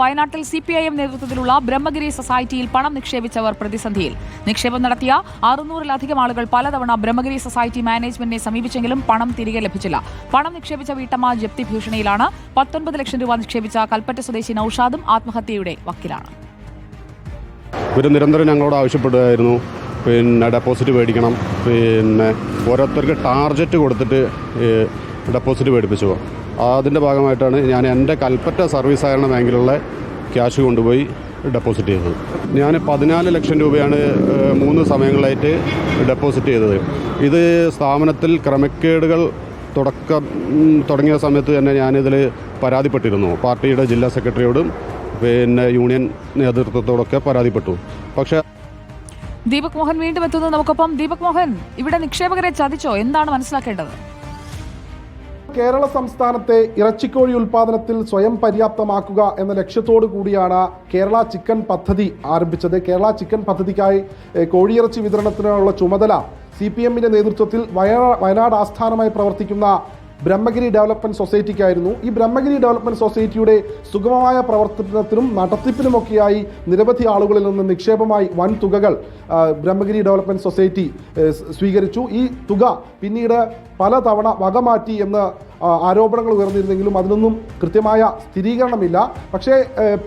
വയനാട്ടിൽ C P I M നേതൃത്വത്തിലുള്ള ബ്രഹ്മഗിരി സൊസൈറ്റിയിൽ പണം നിക്ഷേപിച്ചവർ പ്രതിസന്ധിയിൽ. നിക്ഷേപം നടത്തിയ അറുന്നൂറിലധികം ആളുകൾ പലതവണ ബ്രഹ്മഗിരി സൊസൈറ്റി മാനേജ്മെന്റിനെ സമീപിച്ചെങ്കിലും പണം തിരികെ ലഭിച്ചില്ല. പണം നിക്ഷേപിച്ച വീട്ടമ്മ ജപ്തി ഭീഷണിയിലാണ് പത്തൊൻപത് ലക്ഷം രൂപ നിക്ഷേപിച്ച കൽപ്പറ്റ സ്വദേശി നൌഷാദും ആത്മഹത്യയുടെ വക്കിലാണ്. ഇവർ നിരന്തരം ഞങ്ങളോട് ആവശ്യപ്പെടുകയായിരുന്നു. പിന്നെ ഡെപ്പോസിറ്റ് മേടിക്കണം. പിന്നെ ഓരോരുത്തർക്ക് ടാർജറ്റ് കൊടുത്തിട്ട് ഡെപ്പോസിറ്റ് മേടിപ്പിച്ചു അതിന്റെ ഭാഗമായിട്ടാണ് ഞാൻ എന്റെ കൽപ്പറ്റ സർവീസ് സഹകരണ ബാങ്കിലുള്ള ക്യാഷ് കൊണ്ടുപോയി ഡെപ്പോസിറ്റ് ചെയ്തത്. ഞാൻ പതിനാല് ലക്ഷം രൂപയാണ് മൂന്ന് സമയങ്ങളായിട്ട് ഡെപ്പോസിറ്റ് ചെയ്തത്. ഇത് സ്ഥാപനത്തിൽ ക്രമക്കേടുകൾ തുടക്കം തുടങ്ങിയ സമയത്ത് തന്നെ ഞാനിതിൽ പരാതിപ്പെട്ടിരുന്നു. പാർട്ടിയുടെ ജില്ലാ സെക്രട്ടറിയോടും പിന്നെ യൂണിയൻ നേതൃത്വത്തോടൊക്കെ പരാതിപ്പെട്ടു. പക്ഷേ ദീപക് മോഹൻ വീണ്ടും എത്തുന്നത് നമുക്കൊപ്പം ദീപക് മോഹൻ ഇവിടെ നിക്ഷേപകരെ ചതിച്ചോ? എന്താണ് മനസ്സിലാക്കേണ്ടത്? കേരള സംസ്ഥാനത്തെ ഇറച്ചിക്കോഴി ഉൽപാദനത്തിൽ സ്വയം പര്യാപ്തമാക്കുക എന്ന ലക്ഷ്യത്തോടു കൂടിയാണ് കേരള ചിക്കൻ പദ്ധതി ആരംഭിച്ചത്. കേരള ചിക്കൻ പദ്ധതിക്കായി കോഴിയിറച്ചി വിതരണത്തിനുള്ള ചുമതല സി പി എമ്മിന്റെ നേതൃത്വത്തിൽ വയ- വയനാട് ആസ്ഥാനമായി പ്രവർത്തിക്കുന്ന ബ്രഹ്മഗിരി ഡെവലപ്മെന്റ് സൊസൈറ്റിക്കായിരുന്നു. ഈ ബ്രഹ്മഗിരി ഡെവലപ്മെന്റ് സൊസൈറ്റിയുടെ സുഗമമായ പ്രവർത്തനത്തിനും നടത്തിപ്പിനുമൊക്കെയായി നിരവധി ആളുകളിൽ നിന്ന് നിക്ഷേപമായി വൻ തുകകൾ ബ്രഹ്മഗിരി ഡെവലപ്മെന്റ് സൊസൈറ്റി സ്വീകരിച്ചു. ഈ തുക പിന്നീട് പലതവണ വകമാറ്റി എന്ന് ആരോപണങ്ങൾ ഉയർന്നിരുന്നെങ്കിലും അതിനൊന്നും കൃത്യമായ സ്ഥിരീകരണമില്ല. പക്ഷേ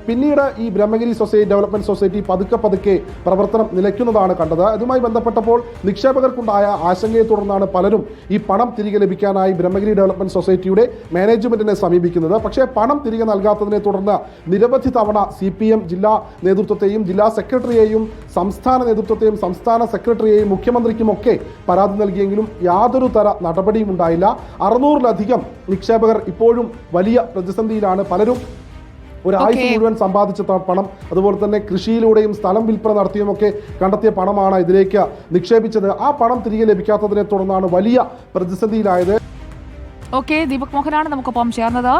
പിന്നീട് ഈ ബ്രഹ്മഗിരി സൊസൈറ്റി ഡെവലപ്മെന്റ് സൊസൈറ്റി പതുക്കെ പതുക്കെ പ്രവർത്തനം നിലയ്ക്കുന്നതാണ് കണ്ടത്. അതുമായി ബന്ധപ്പെട്ടപ്പോൾ നിക്ഷേപകർക്കുണ്ടായ ആശങ്കയെ തുടർന്നാണ് പലരും ഈ പണം തിരികെ ലഭിക്കാനായി ബ്രഹ്മഗിരി ഡെവലപ്മെന്റ് സൊസൈറ്റിയുടെ മാനേജ്മെന്റിനെ സമീപിക്കുന്നത്. പക്ഷേ പണം തിരികെ നൽകാത്തതിനെ തുടർന്ന് നിരവധി തവണ സി പി എം ജില്ലാ നേതൃത്വത്തെയും ജില്ലാ സെക്രട്ടറിയെയും സംസ്ഥാന നേതൃത്വത്തെയും സംസ്ഥാന സെക്രട്ടറിയെയും മുഖ്യമന്ത്രിക്കുമൊക്കെ പരാതി നൽകിയെങ്കിലും യാതൊരു തര നടപടിയും ഉണ്ടായില്ല. അറുന്നൂറിലധികം നിക്ഷേപകർ ഇപ്പോഴും വലിയ പ്രതിസന്ധിയിലാണ്. പലരും ഒരാഴ്ച. മുഴുവൻ സമ്പാദിച്ച പണം അതുപോലെ തന്നെ കൃഷിയിലൂടെയും സ്ഥലം വിൽപ്പന നടത്തിയുമൊക്കെ കണ്ടെത്തിയ പണമാണ് ഇതിലേക്ക് നിക്ഷേപിച്ചത്. ആ പണം തിരികെ ലഭിക്കാത്തതിനെ തുടർന്നാണ് വലിയ പ്രതിസന്ധിയിലായത്. ഓക്കെ ദീപക് മോഹനാണ് നമുക്കൊപ്പം ചേർന്നത്.